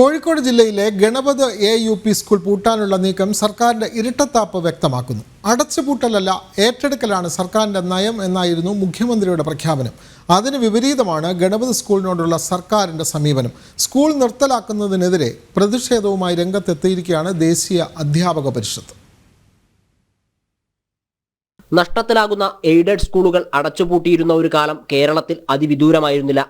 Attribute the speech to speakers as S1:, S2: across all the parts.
S1: കോഴിക്കോട് ജില്ലയിലെ Ganapath A U P school പൂട്ടാനുള്ള നീക്കം സർക്കാരിന്റെ ഇരട്ടത്താപ്പ് വ്യക്തമാക്കുന്നു. അടച്ചുപൂട്ടലല്ല ഏറ്റെടുക്കലാണ് സർക്കാരിന്റെ നയം എന്നായിരുന്നു മുഖ്യമന്ത്രിയുടെ പ്രഖ്യാപനം. അതിന് വിപരീതമാണ് ഗണപത് സ്കൂളിനോടുള്ള സർക്കാരിന്റെ സമീപനം. സ്കൂൾ നിർത്തലാക്കുന്നതിനെതിരെ പ്രതിഷേധവുമായി രംഗത്തെത്തിയിരിക്കുകയാണ് ദേശീയ അധ്യാപക പരിഷത്ത്.
S2: നഷ്ടത്തിലാകുന്ന എയ്ഡഡ് സ്കൂളുകൾ അടച്ചുപൂട്ടിയിരുന്ന ഒരു കാലം കേരളത്തിൽ അതിവിദൂരമായിരുന്നില്ല.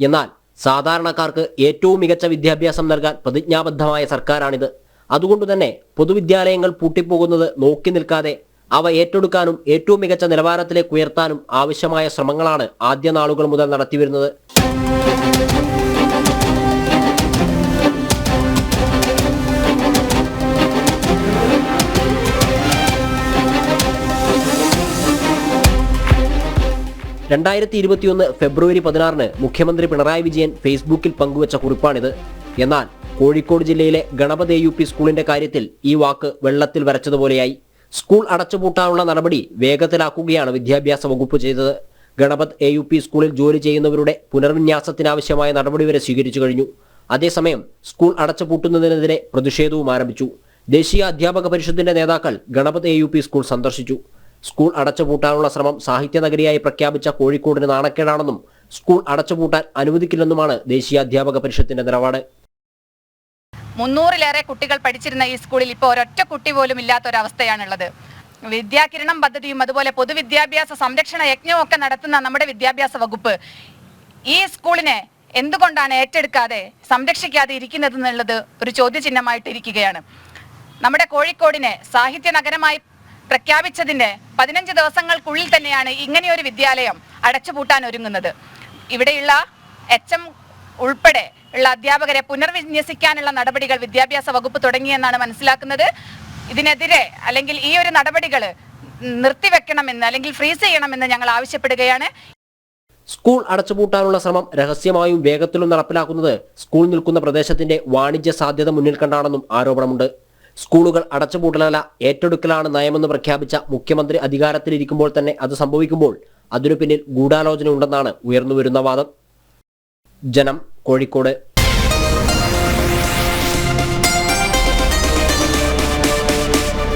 S2: എന്നാൽ സാധാരണക്കാർക്ക് ഏറ്റവും മികച്ച വിദ്യാഭ്യാസം നൽകാൻ പ്രതിജ്ഞാബദ്ധമായ സർക്കാരാണിത്. അതുകൊണ്ടുതന്നെ പൊതുവിദ്യാലയങ്ങൾ പൂട്ടിപ്പോകുന്നത് നോക്കി നിൽക്കാതെ അവ ഏറ്റെടുക്കാനും ഏറ്റവും മികച്ച നിലവാരത്തിലേക്ക് ഉയർത്താനും ആവശ്യമായ ശ്രമങ്ങളാണ് ആദ്യ നാളുകൾ മുതൽ നടത്തിവരുന്നത്. രണ്ടായിരത്തി ഇരുപത്തിയൊന്ന് ഫെബ്രുവരി പതിനാറിന് മുഖ്യമന്ത്രി പിണറായി വിജയൻ ഫേസ്ബുക്കിൽ പങ്കുവച്ച കുറിപ്പാണിത്. എന്നാൽ കോഴിക്കോട് ജില്ലയിലെ ഗണപത് യു പി സ്കൂളിന്റെ കാര്യത്തിൽ ഈ വാക്ക് വെള്ളത്തിൽ വരച്ചതുപോലെയായി. സ്കൂൾ അടച്ചുപൂട്ടാനുള്ള നടപടി വേഗത്തിലാക്കുകയാണ് വിദ്യാഭ്യാസ വകുപ്പ് ചെയ്തത്. ഗണപത് എ യു പി സ്കൂളിൽ ജോലി ചെയ്യുന്നവരുടെ പുനർവിന്യാസത്തിനാവശ്യമായ നടപടി വരെ സ്വീകരിച്ചു കഴിഞ്ഞു. അതേസമയം സ്കൂൾ അടച്ചുപൂട്ടുന്നതിനെതിരെ പ്രതിഷേധവും ആരംഭിച്ചു. ദേശീയ അധ്യാപക പരിഷത്തിന്റെ നേതാക്കൾ Ganapath A U P school സന്ദർശിച്ചു. സ്കൂൾ അടച്ചുപൂട്ടാനുള്ള ശ്രമം സാഹിത്യ നഗരിയായി പ്രഖ്യാപിച്ച കോഴിക്കോടിന് നാണക്കേടാണെന്നും സ്കൂൾ അടച്ചുപൂട്ടാൻ അനുവദിക്കില്ലെന്നുമാണ് ദേശീയ അധ്യാപക പരിഷത്തിന്റെ നിലപാട്.
S3: മുന്നൂറിലേറെ കുട്ടികൾ പഠിച്ചിരുന്ന ഈ സ്കൂളിൽ ഇപ്പോൾ ഒരൊറ്റ കുട്ടി പോലും ഇല്ലാത്ത ഒരവസ്ഥയാണുള്ളത് വിദ്യാകിരണം പദ്ധതിയും അതുപോലെ പൊതുവിദ്യാഭ്യാസ സംരക്ഷണ യജ്ഞവും ഒക്കെ നടത്തുന്ന നമ്മുടെ വിദ്യാഭ്യാസ വകുപ്പ് ഈ സ്കൂളിനെ എന്തുകൊണ്ടാണ് ഏറ്റെടുക്കാതെ സംരക്ഷിക്കാതെ ഇരിക്കുന്നത് എന്നുള്ളത് ഒരു ചോദ്യചിഹ്നമായിട്ട് ഇരിക്കുകയാണ് നമ്മുടെ കോഴിക്കോടിനെ സാഹിത്യ നഗരമായി പ്രഖ്യാപിച്ചതിന്റെ പതിനഞ്ച് ദിവസങ്ങൾക്കുള്ളിൽ തന്നെയാണ് ഇങ്ങനെയൊരു വിദ്യാലയം അടച്ചുപൂട്ടാൻ ഒരുങ്ങുന്നത്. ഇവിടെയുള്ള എച്ച് എം ഉൾപ്പെടെ ഉള്ള അധ്യാപകരെ പുനർവിന്യസിക്കാനുള്ള നടപടികൾ വിദ്യാഭ്യാസ വകുപ്പ് തുടങ്ങിയെന്നാണ് മനസ്സിലാക്കുന്നത്. ഇതിനെതിരെ അല്ലെങ്കിൽ ഈ ഒരു നടപടികൾ നിർത്തിവെക്കണമെന്ന് അല്ലെങ്കിൽ ഫ്രീസ് ചെയ്യണമെന്ന് ഞങ്ങൾ ആവശ്യപ്പെടുകയാണ്.
S2: സ്കൂൾ അടച്ചുപൂട്ടാനുള്ള ശ്രമം രഹസ്യമായും വേഗത്തിലും നടപ്പിലാക്കുന്നത് സ്കൂൾ നിൽക്കുന്ന പ്രദേശത്തിന്റെ വാണിജ്യ സാധ്യത മുന്നിൽ കണ്ടാണെന്നും ആരോപണമുണ്ട്. സ്കൂളുകൾ അടച്ചുപൂട്ടലല്ല. ഏറ്റെടുക്കലാണ് നയമെന്ന് പ്രഖ്യാപിച്ച മുഖ്യമന്ത്രി അധികാരത്തിലിരിക്കുമ്പോൾ തന്നെ അത് സംഭവിക്കുമ്പോൾ അതിനു പിന്നിൽ ഗൂഢാലോചന ഉണ്ടെന്നാണ് ഉയർന്നുവരുന്ന വാദം. ജനം കോഴിക്കോട്